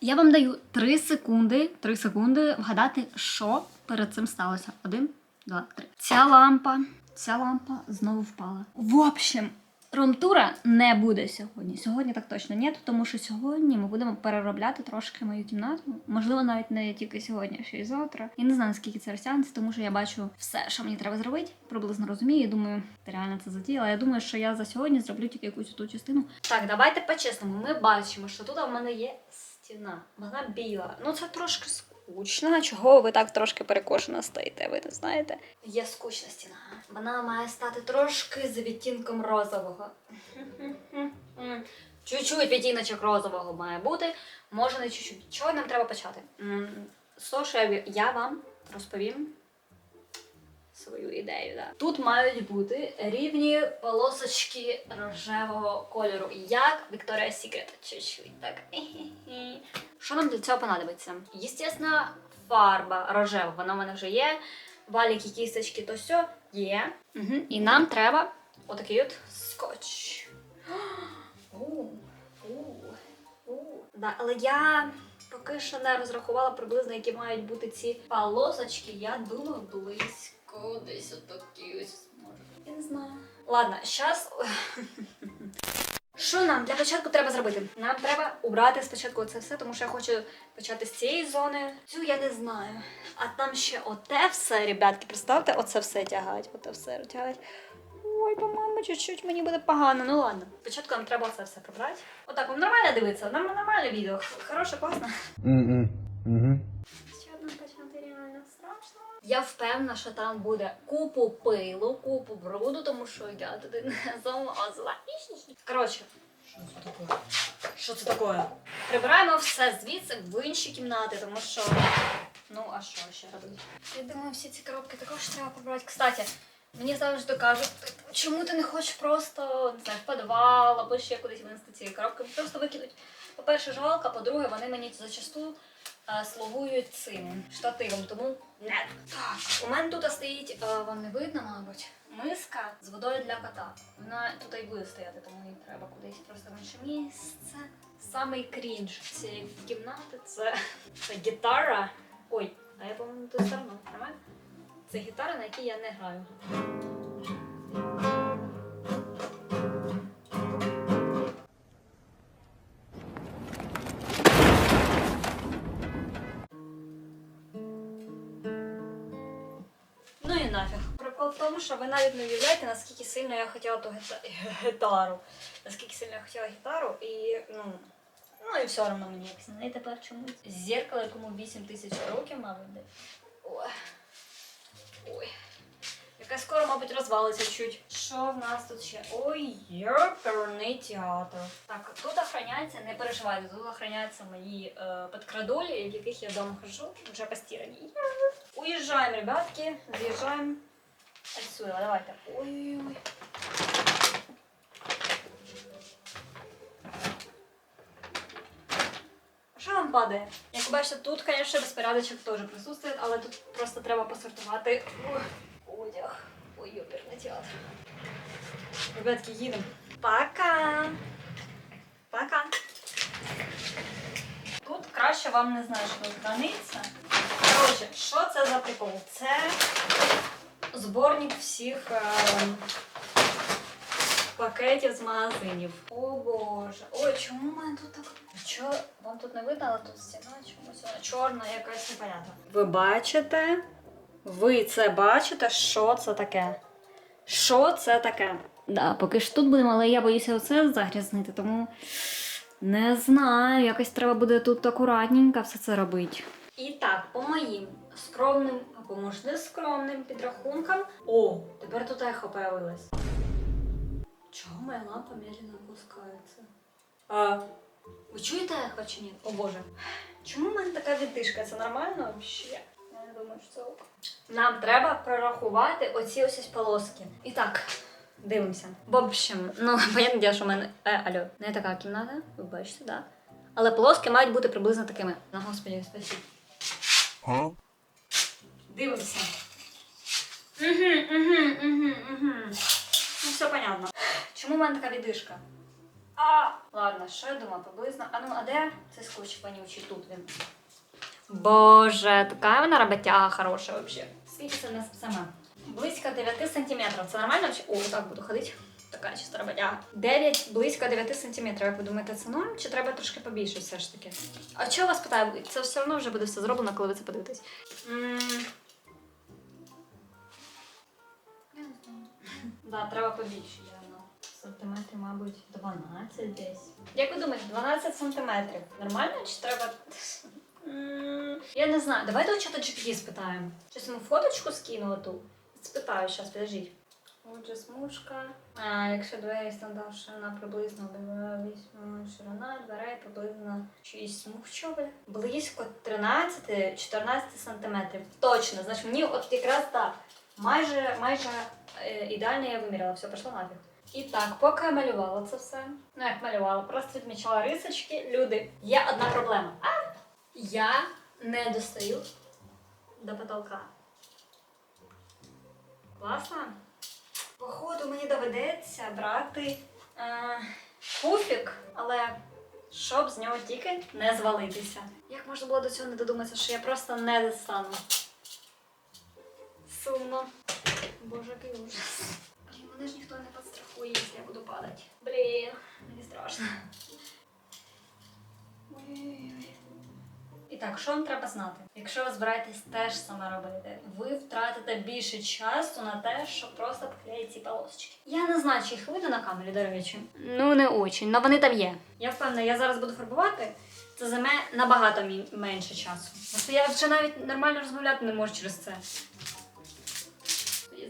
Я вам даю 3 секунди, 3 секунди вгадати, що перед цим сталося. Один, два, три. Ця лампа, ця лампа знову впала. В общем, румтура не буде сьогодні. Сьогодні так точно ні, тому що сьогодні ми будемо переробляти трошки мою кімнату. Можливо, навіть не тільки сьогодні, а ще й завтра. І не знаю, наскільки це розтягнеться, тому що я бачу все, що мені треба зробити. Приблизно розумію. Я думаю, ти реально це затіяла. Я думаю, що я за сьогодні зроблю тільки якусь ту частину. Так, давайте по-чесному. Ми бачимо, що тут в мене є стіна. Вона біла. Ну це трошки скучно. Чого ви так трошки перекошено стоїте? Ви не знаєте? Є скучна стіна. Вона має стати трошки з відтінком розового. Чуть-чуть відтіночок розового має бути. Може не чуть-чуть. Чого нам треба почати? Я- я вам розповім свою ідею. Да. Тут мають бути рівні полосочки рожевого кольору, як Victoria's Secret. Чуть-чуть так. Що нам для цього понадобиться? Єстественно, фарба рожева, вона в мене вже є. Валіки, кісточки, то все є. Угу. І нам треба отакий от скотч. Да, але я поки що не розрахувала приблизно, які мають бути ці полосочки. Я думаю, близько десь отакі ось може. Я не знаю. Ладно, зараз. Що нам для початку треба зробити? Нам треба убрати спочатку це все, тому що я хочу почати з цієї зони. Цю я не знаю. А там ще оте все, ребятки, представте, оце все тягають, оте все тягають. Ой, по-моєму, чуть-чуть мені буде погано. Ну ладно. Спочатку нам треба це все прибрати. Отак, вам нормально дивиться? Норм- Нормальне відео. Хороше, класно. Mm-mm. Mm-hmm. Ще одна почати реально страшно. Я впевнена, що там буде купу пилу, купу бруду, тому що я туди не залазила. Коротше, що це таке? Що це таке? Прибираємо все звідси в інші кімнати, тому що. Ну, а що ще робити? Я думаю, всі ці коробки також треба прибрати. Кстати, мені завжди кажуть, чому ти не хочеш просто не знаю, в підвал або ще кудись винести ці коробки, просто викинуть. По-перше, жалко, по-друге, вони мені зачасту слугують цим штативом, тому не. Так, у мене тут стоїть, е, вам не видно, мабуть, миска з водою для кота. Вона тут і буде стояти, тому їй треба кудись просто в інше місце. Самий крінж цієї кімнати це, це гітара. Ой, а я по-моєму ту сторону, нормально? Це гітара, на якій я не граю. Що ви навіть не уявляєте, наскільки сильно я хотіла ту гітару. Наскільки сильно я хотіла гітару і ну. Ну і все одно мені якось неї тепер чомусь. Зеркало, якому 8 тисяч років, мабуть, де. Ой. Яка скоро, мабуть, розвалиться чуть. Що в нас тут ще? Ой, єперний театр. Так, тут охраняється, не переживайте, тут охраняються мої е, подкрадолі, в яких я вдома хожу, вже постірані. Уїжджаємо, ребятки, з'їжджаємо. Отсюда, давайте. Ой-ой-ой. Що вам падає? Як ви бачите, тут, звісно, безпорядочок теж присутствує, але тут просто треба посортувати одяг. Ой, оперний театр. Ребятки, їдемо. Пока! Пока! Тут краще вам не знаю, що храниться. Коротше, що це за прикол? Це зборник всіх е, пакетів з магазинів. О боже. Ой, чому в мене тут так? Що вам тут не видно, але тут стіна чомусь вона чорна, якась непонятна. Ви бачите? Ви це бачите, що це таке? Що це таке? Да, поки ж тут будемо, але я боюся оце загрязнити, тому не знаю, якось треба буде тут акуратненько все це робити. І так, по моїм скромним або не скромним підрахункам. О, тепер тут ехо появилось. Чого моя лампа медленно опускається? А, ви чуєте ехо чи ні? О боже. Чому в мене така віддишка? Це нормально взагалі? Я думаю, що це ок. Нам треба прорахувати оці ось полоски. І так, дивимося. В общем, ну, понятне що в мене. Е, алло, не така кімната, ви бачите? Да? Але полоски мають бути приблизно такими. На господі, спасибо. Дивимося. Угу, угу, угу, угу. Ну, все понятно. Чому в мене така віддишка? А! Ладно, що я думаю, приблизно. А ну, а де цей скотч вонючий? Тут він. Боже, така вона роботяга хороша взагалі. Скільки це нас саме? Близько 9 сантиметрів. Це нормально? Чи- О, так буду ходити. Така чиста роботяга. 9, близько 9 сантиметрів. Як ви думаєте, це норм? Чи треба трошки побільше все ж таки? А чого вас питаю? Це все одно вже буде все зроблено, коли ви це подивитесь. М, Да, треба побільше, явно. Сантиметрів, мабуть, 12 десь. Як ви думаєте, 12 сантиметрів? Нормально чи треба. М, Я не знаю. Давайте у чата GPT спитаємо. Щось йому фоточку скинула ту. Спитаю, зараз, підождіть. Отже, смужка. А, якщо двері стандарт ширина приблизно 8 ширина, дверей приблизно 6 смуг. Близько 13-14 сантиметрів. Точно, значить мені от якраз так. Майже, майже е, ідеально я виміряла, все, пішло нафіг. І так, поки я малювала це все, ну як малювала, просто відмічала рисочки. Люди, є одна проблема. А я не достаю до потолка. Класно? Походу, мені доведеться брати е, пуфік, але щоб з нього тільки не звалитися. Як можна було до цього не додуматися, що я просто не достану? Сумно. Боже, який ужас. Мене ж ніхто не підстрахує, якщо я буду падати. Блін, мені страшно. Ой-ой-ой. І так, що вам треба знати? Якщо ви збираєтесь теж саме робити, ви втратите більше часу на те, щоб просто поклеїти ці полосочки. Я не знаю, чи їх видно на камері, до речі. Ну, не очень, але вони там є. Я впевнена, я зараз буду фарбувати. Це займе набагато менше часу. Просто я вже навіть нормально розмовляти не можу через це.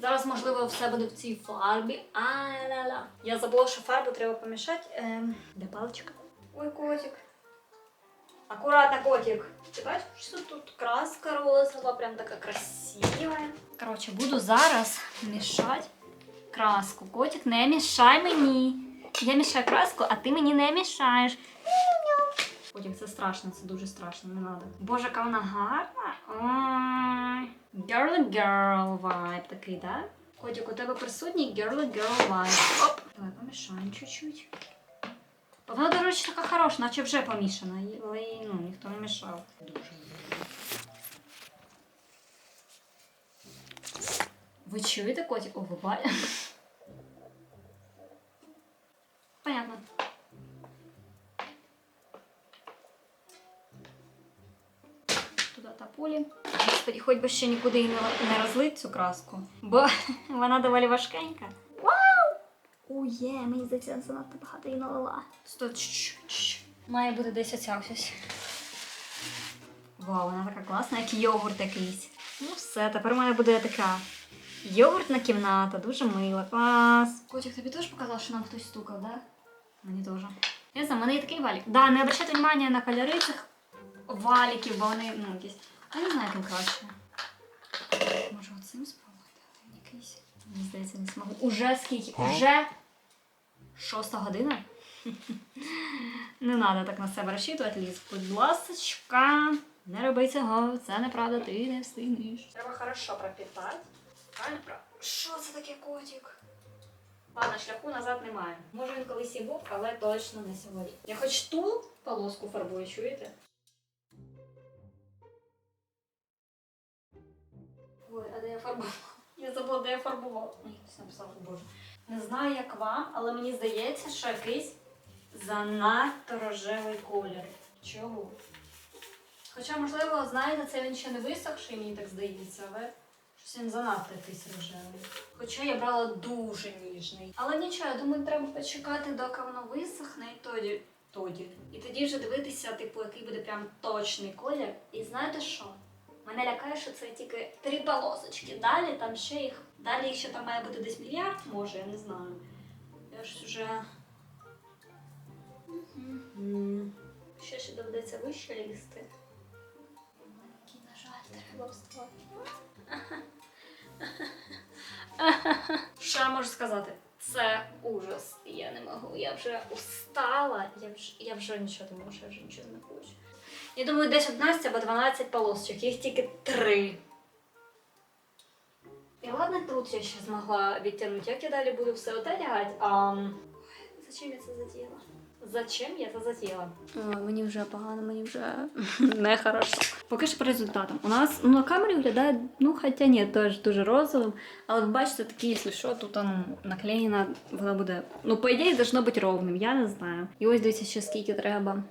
Зараз, можливо, все буде в цій фарбі. А-ля-ля. Я забула, що фарбу треба помішати. Ем, де паличка? Ой, котик. Аккуратно, котик. Ти бачиш, що тут краска розова, прям така красива. Коротше, буду зараз мішати краску. Котик, не мішай мені. Я мішаю краску, а ти мені не мішаєш. Мяу-мяу. Це страшно, це дуже страшно, не треба. Боже, яка вона гарна. Ой. Girl vibe такий, да? Котик, у тебе присутній girly girl vibe. Оп. Давай помішаємо чуть-чуть. Вона, до речі, така хороша, наче вже помішана, але їй ну, ніхто не мішав. Ви чуєте котик? О, ви? Понятно. Туди та полі. Господи, хоч би ще нікуди і не, розлить цю краску, бо вона доволі важкенька. Вау! О, є, мені здається, я занадто багато її налила. Має бути десь оця ось. Вау, вона така класна, як йогурт якийсь. Ну все, тепер має буде така йогуртна кімната, дуже мила. Клас. Котик, тобі теж показав, що нам хтось стукав, да? Мені теж. Я знаю, в мене є такий валік. Да, не обращайте внимання на кольори цих валіків, бо вони, ну, якісь. А не знаю, яким краще. Може, оцим спробувати, але він якийсь. Мені здається, не змогу. Уже скільки? Уже шоста година? Не треба так на себе розчитувати, Ліз. Будь ласочка, не роби цього, це неправда, ти не встигнеш. Треба хорошо пропітати. Правильно? Що це таке котик? Ладно, шляху назад немає. Може він колись і був, але точно не сьогодні. Я хоч ту полоску фарбую, чуєте? Фарбувала? Я забула, де я фарбувала. Написала, боже. Не знаю, як вам, але мені здається, що якийсь занадто рожевий колір. Чого? Хоча, можливо, знаєте, це він ще не висохший, мені так здається, але щось він занадто якийсь рожевий. Хоча я брала дуже ніжний. Але нічого, я думаю, треба почекати, доки воно висохне, і тоді. тоді. І тоді вже дивитися, типу, який буде прям точний колір. І знаєте що? Мене лякає, що це тільки три полосочки. Далі там ще їх. Далі їх ще там має бути десь мільярд, може, я не знаю. Я ж вже. Ще ще доведеться вище лізти. Який, на жаль, треба. Що я можу сказати? Це ужас. Я не можу. Я вже устала. Я вже, я вже нічого не можу, я вже нічого не хочу. Я думаю, десь 11 або 12 полосочок, їх тільки три. І ладно, тут я ще змогла відтягнути. Як я далі буду все оте? А... Ой, Зачем я це задіяла? Зачем я це затіяла? Ой, мені вже погано, мені вже нехорошо. Поки що по результатам. У нас ну, на камері виглядає, ну хоча ні, теж дуже розовим. Але ви бачите, такі, якщо що, тут ну, наклеєно, воно буде. Ну, по ідеї, должно бути ровним, я не знаю. І ось дивіться, ще скільки треба.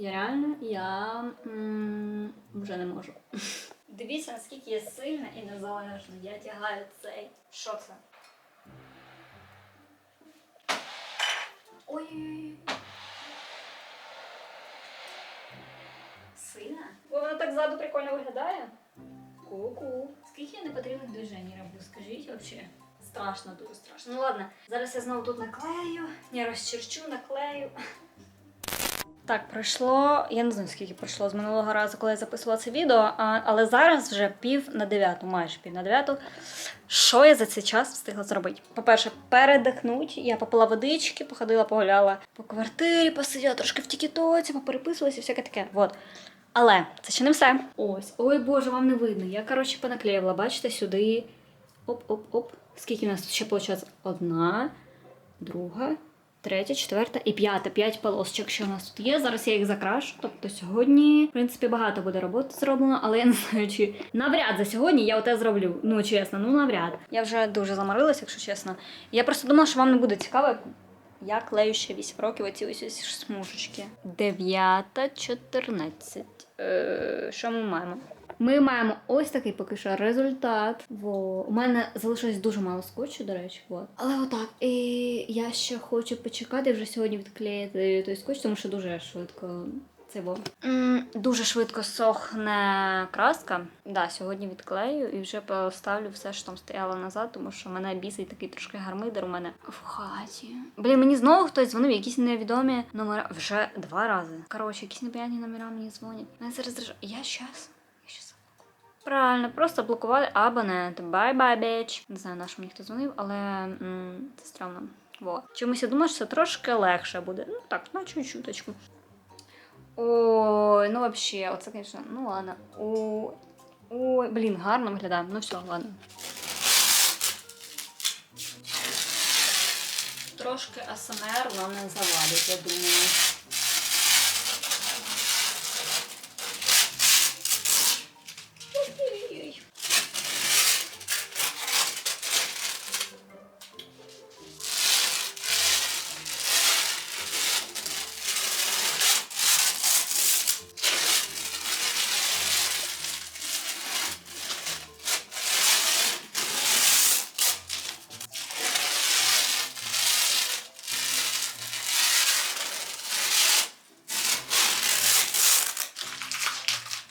Я реально, я м, вже не можу. Дивіться, наскільки я сильна і незалежна. Я тягаю цей. Що це? Ой. Сильна? Вона так ззаду прикольно виглядає. Ку-ку. Скільки я непотрібних движень роблю, скажіть вообще. Страшно, дуже страшно. Ну ладно, зараз я знову тут наклею, я розчерчу, наклею. Так, пройшло. Я не знаю, скільки пройшло з минулого разу, коли я записувала це відео, але зараз вже пів на дев'яту, майже пів на дев'яту. Що я за цей час встигла зробити? По-перше, передихнуть. Я попила водички, походила, погуляла по квартирі, посиділа трошки в тікітоці, попереписувалася, всяке таке. Вот. Але це ще не все. Ось, ой Боже, вам не видно. Я, коротше, понаклеїла, бачите, сюди. Оп-оп-оп. Скільки у нас ще виходить? Одна, друга, третя, четверта і п'ята. П'ять полосочок, що у нас тут є. Зараз я їх закрашу. Тобто сьогодні, в принципі, багато буде роботи зроблено, але я не знаю, чи навряд за сьогодні я оте зроблю. Ну, чесно, ну навряд. Я вже дуже заморилась, якщо чесно. Я просто думала, що вам не буде цікаво. Я клею ще 8 років оці ось ось смужечки. Дев'ята, 14. Е, що ми маємо? Ми маємо ось такий поки що результат. Во. У мене залишилось дуже мало скотчу, до речі. Вот. Але отак. І я ще хочу почекати вже сьогодні відклеїти той скотч, тому що дуже швидко. Це М, дуже швидко сохне краска. Да, сьогодні відклею і вже поставлю все, що там стояло назад, тому що мене бісить такий трошки гармидер у мене в хаті. Блін, мені знову хтось дзвонив, якісь невідомі номера. Вже два рази. Коротше, якісь непонятні номера мені дзвонять. Мене зараз. Я щас Правильно, просто блокували абонент. Бай-бай, біч. Не знаю, на що мені хто дзвонив, але м, це странно. Во. Чомусь я думаю, що це трошки легше буде. Ну так, на чуть-чуточку. Ой, ну вообще, оце, конечно, ну ладно. Ой, ой, блін, гарно виглядає. Ну все, ладно. Трошки АСМР вам не завадить, я думаю.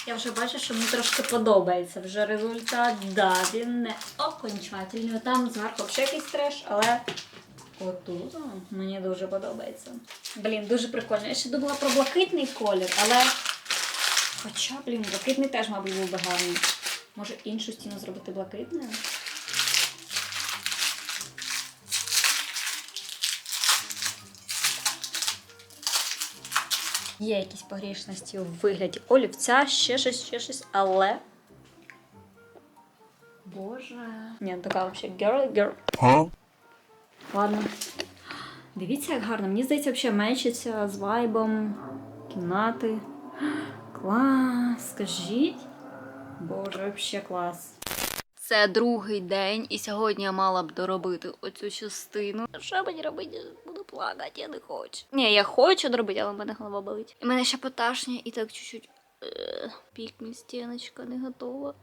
Я вже бачу, що мені трошки подобається вже результат. Да, він не окончательний. Там зверху ще якийсь треш, але отут о, мені дуже подобається. Блін, дуже прикольно. Я ще думала про блакитний колір, але. Хоча, блін, блакитний теж, мабуть, був би гарний. Може іншу стіну зробити блакитною? Є якісь погрішності у вигляді олівця, ще щось, ще щось, але. Боже. Ні, ну така взагалі girl, girl. Huh? Ладно. Дивіться, як гарно. Мені здається, взагалі мечиться з вайбом кімнати. Клас, скажіть. Боже, взагалі клас. Це другий день, і сьогодні я мала б доробити оцю частину. Що мені робити? Плакати, я не хочу. Ні, я хочу доробити, але в мене голова болить. І в мене ще поташня, і так чуть-чуть. е, стіночка не готова.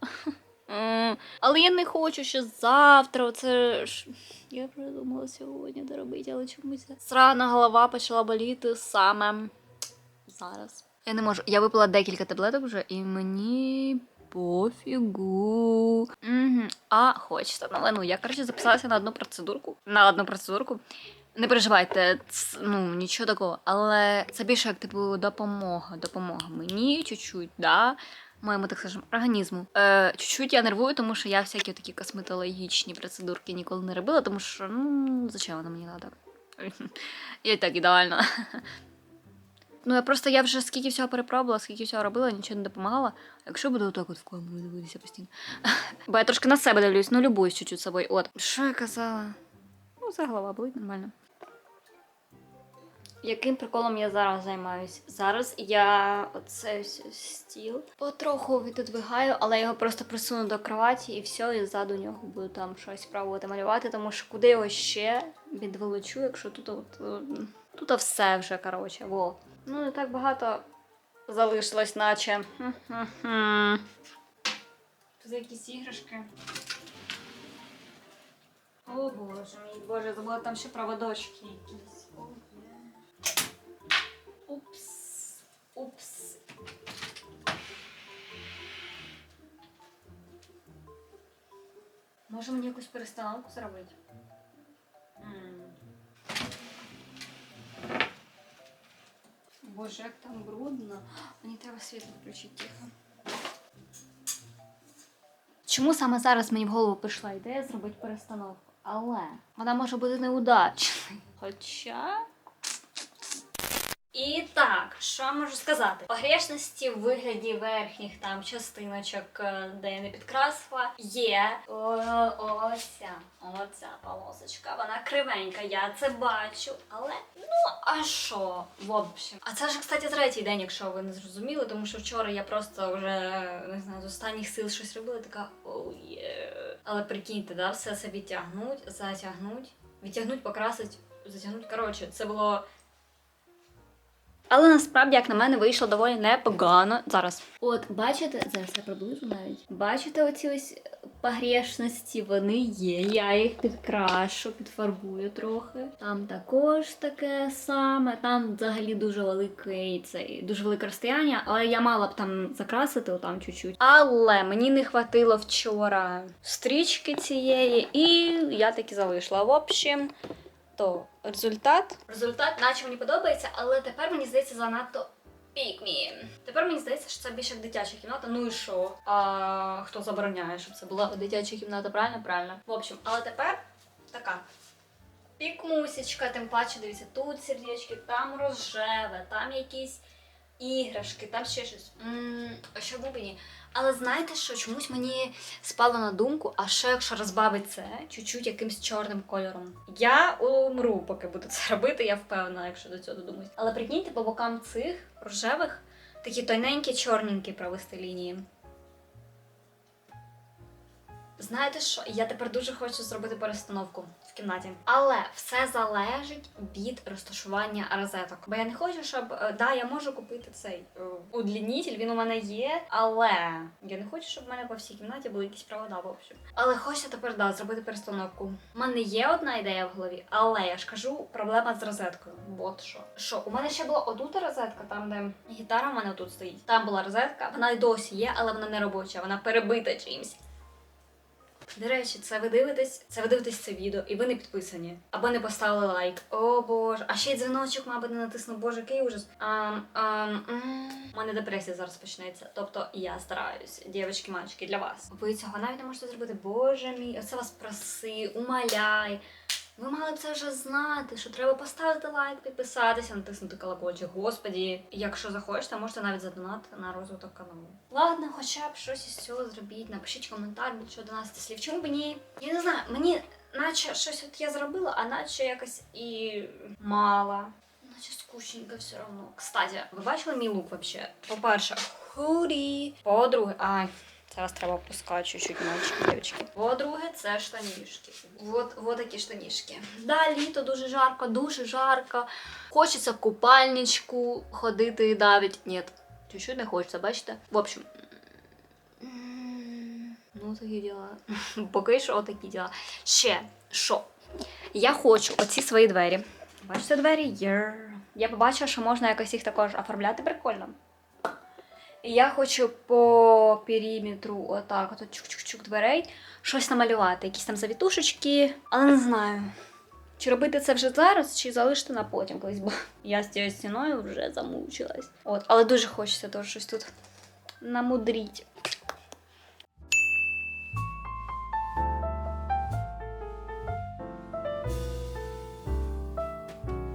М, Але я не хочу ще завтра. Оце ж я придумала сьогодні доробити, але чомусь срана голова почала боліти саме зараз. Я не можу. Я випила декілька таблеток вже, і мені пофігу. Угу. А хочеться. Ну, ну, я, коротше, записалася на одну процедурку. На одну процедурку. Не переживайте, ц- ну нічого такого. Але це більше як типу допомога. Допомога мені чуть-чуть, да. Моєму, так скажемо, організму. Е, чуть-чуть я нервую, тому що я всякі такі косметологічні процедурки ніколи не робила, тому що ну зачем воно мені треба? Я і так ідеально. Ну, я просто я вже скільки всього перепробувала, скільки всього робила, нічого не допомагала. Якщо буду отак от в камеру дивитися постійно. Бо я трошки на себе дивлюсь, ну любуюсь чуть-чуть собою. От. Що я казала? Ну, за голова болить нормально. Яким приколом я зараз займаюсь? Зараз я оце стіл потроху відодвигаю, але я його просто присуну до кроваті і все, і ззаду нього буду там щось пробувати малювати, тому що куди його ще відволочу, якщо тут от, е, тут все вже, коротше, во. Ну, не так багато залишилось, наче. Тут якісь іграшки. О боже мій, боже, забула там ще проводочки якісь. Упс. Упс. Може мені якусь перестановку зробити? М. Боже, як там брудно. Мені треба світло включити тихо. Чому саме зараз мені в голову прийшла ідея зробити перестановку? Але вона може бути неудачною. Хоча. І так, що можу сказати? Погрешності в вигляді верхніх там частиночок, е, де я не підкрасила, є О, оця, оця полосочка. Вона кривенька, я це бачу. Але ну а що? В общем. А це ж, кстати, третій день, якщо ви не зрозуміли, тому що вчора я просто вже не знаю, з останніх сил щось робила, така оу є. Але прикиньте, да, все це відтягнуть, затягнуть, відтягнуть, покрасить, затягнуть. Коротше, це було. Але насправді, як на мене, вийшло доволі непогано. Зараз. От, бачите, зараз я приближу навіть. Бачите оці ось погрешності, вони є. Я їх підкрашу, підфарбую трохи. Там також таке саме. Там взагалі дуже великий цей, дуже велике розстояння, але я мала б там закрасити отам чуть-чуть. Але мені не хватило вчора стрічки цієї, і я таки залишила. В общем, то результат. Результат, наче мені подобається, але тепер мені здається занадто пікмі. Тепер мені здається, що це більше як дитяча кімната. Ну і що? А хто забороняє, щоб це була дитяча кімната? Правильно? Правильно. В общем, але тепер така. Пікмусічка, тим паче, дивіться, тут сердечки, там рожеве, там якісь іграшки, там ще щось. А що бубені? Але знаєте що, чомусь мені спало на думку, а що якщо розбавити це чуть-чуть якимсь чорним кольором? Я умру, поки буду це робити, я впевнена, якщо до цього додумаюсь. Але прикиньте, по бокам цих рожевих такі тоненькі, чорненькі провести лінії. Знаєте що? Я тепер дуже хочу зробити перестановку кімнаті. Але все залежить від розташування розеток. Бо я не хочу, щоб е, да, я можу купити цей е, удлінітель, він у мене є, але я не хочу, щоб в мене по всій кімнаті були якісь провода, в общем. Але хочеться тепер да, зробити перестановку. У мене є одна ідея в голові, але я ж кажу, проблема з розеткою. От що. Що, у мене ще була одута розетка, там, де гітара в мене тут стоїть. Там була розетка, вона й досі є, але вона не робоча, вона перебита чимсь. До речі, це ви дивитесь, це ви дивитесь це відео, і ви не підписані. Або не поставили лайк. О боже, а ще й дзвіночок, мабуть, не натиснув. Боже, який ужас. Ам, ам, м. У мене депресія зараз почнеться. Тобто я стараюсь, дівчатки, мальчики, для вас. Ви цього навіть не можете зробити. Боже мій, оце вас проси, умоляй. Ви мали б це вже знати, що треба поставити лайк, підписатися, натиснути колокольчик. Господі, якщо захочете, можете навіть задонати на розвиток каналу. Ладно, хоча б щось із цього зробіть. Напишіть коментар більше 11 слів. Чому б ні? Я не знаю, мені наче щось от я зробила, а наче якось і мало. Наче скучненько все одно. Кстати, ви бачили мій лук вообще? По-перше, худі. По-друге, ай. Зараз треба опускати чуть-чуть мальчики, дівчатки. По-друге, це штанішки. Вот, вот такі штанішки. Да, літо дуже жарко, дуже жарко. Хочеться в купальничку ходити навіть. Ні, чуть-чуть не хочеться, бачите? В общем. Ну, такі діла. Поки що такі діла. Ще що? Я хочу оці свої двері. Бачите двері? Є. Я побачила, що можна якось їх також оформляти прикольно. І я хочу по периметру, отак, от чук-чук-чук дверей, щось намалювати, якісь там завітушечки, але не знаю. Чи робити це вже зараз, чи залишити на потім колись, бо я з цією стіною вже замучилась. От, але дуже хочеться теж щось тут намудріть.